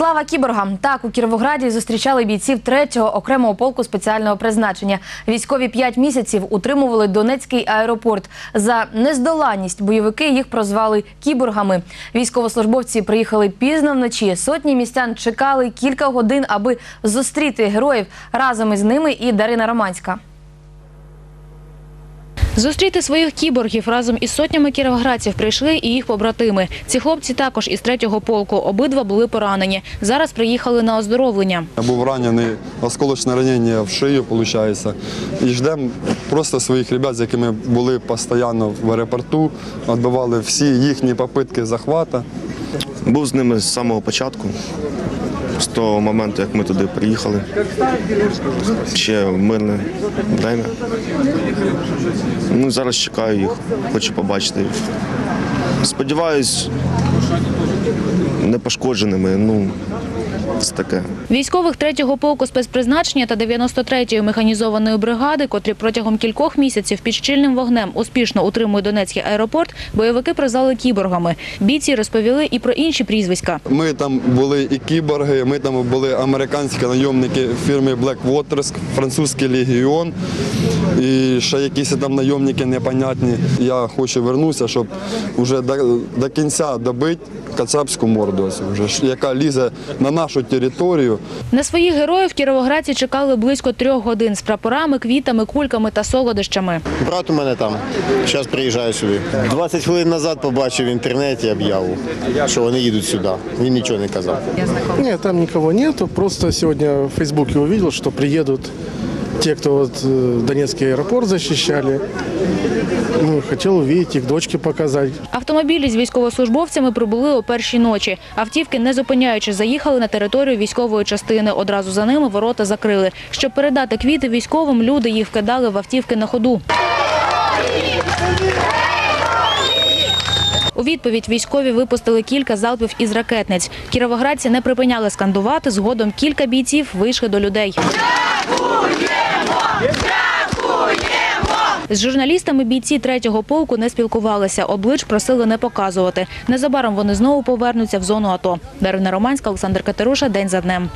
Слава кіборгам! Так у Кіровограді зустрічали бійців 3-го окремого полку спеціального призначення. Військові 5 місяців утримували Донецький аеропорт. За нездоланність бойовики їх прозвали кіборгами. Військовослужбовці приїхали пізно вночі. Сотні містян чекали кілька годин, аби зустріти героїв. Разом із ними і Дарина Романська. Зустріти своїх кіборгів разом із сотнями кіровоградців прийшли і їх побратими. Ці хлопці також із третього полку. Обидва були поранені. Зараз приїхали на оздоровлення. Я був ранений, осколочне ранення в шию, виходить. І ждемо просто своїх ребят, з якими були постійно в аеропорту, відбивали всі їхні попитки захвату. Був з ними з самого початку, з того моменту, як ми туди приїхали. Ще мирне время. Ну, зараз чекаю їх, хочу побачити. Сподіваюсь, не пошкодженими. Ну, це таке. Військових 3-го полку спецпризначення та 93-ї механізованої бригади, котрі протягом кількох місяців під щільним вогнем успішно утримують Донецький аеропорт, бойовики прозвали кіборгами. Бійці розповіли і про інші прізвиська. Ми там були і кіборги, ми там були американські найомники фірми Black Waters, французький легіон і ще якісь там найомники непонятні. Я хочу вернутися, щоб вже до, до кінця добити кацапську морду, вже, яка лізе на нашу територію. На своїх героїв кіровоградці чекали близько трьох годин з прапорами, квітами, кульками та солодощами. Брат у мене там. Зараз приїжджаю сюди. 20 хвилин назад побачив в інтернеті об'яву, що вони їдуть сюди. Він нічого не казав. Ні, там нікого нету. Просто сьогодні в Фейсбуці побачив, що приедут те, кто вот э, Донецкий аэропорт защищали. Ну, хотел увидеть их, дочке показать. Автомобілі з військовослужбовцями прибули о першій ночі. Автівки, не зупиняючи, заїхали на територію військової частини. Одразу за ними ворота закрили. Щоб передати квіти військовим, люди їх вкидали в автівки на ходу. У відповідь військові випустили кілька залпів із ракетниць. Кіровоградці не припиняли скандувати. Згодом кілька бійців вийшли до людей. З журналістами бійці третього полку не спілкувалися. Облич просили не показувати. Незабаром вони знову повернуться в зону АТО. Дарина Романська, Олександр Катеруша. День за днем.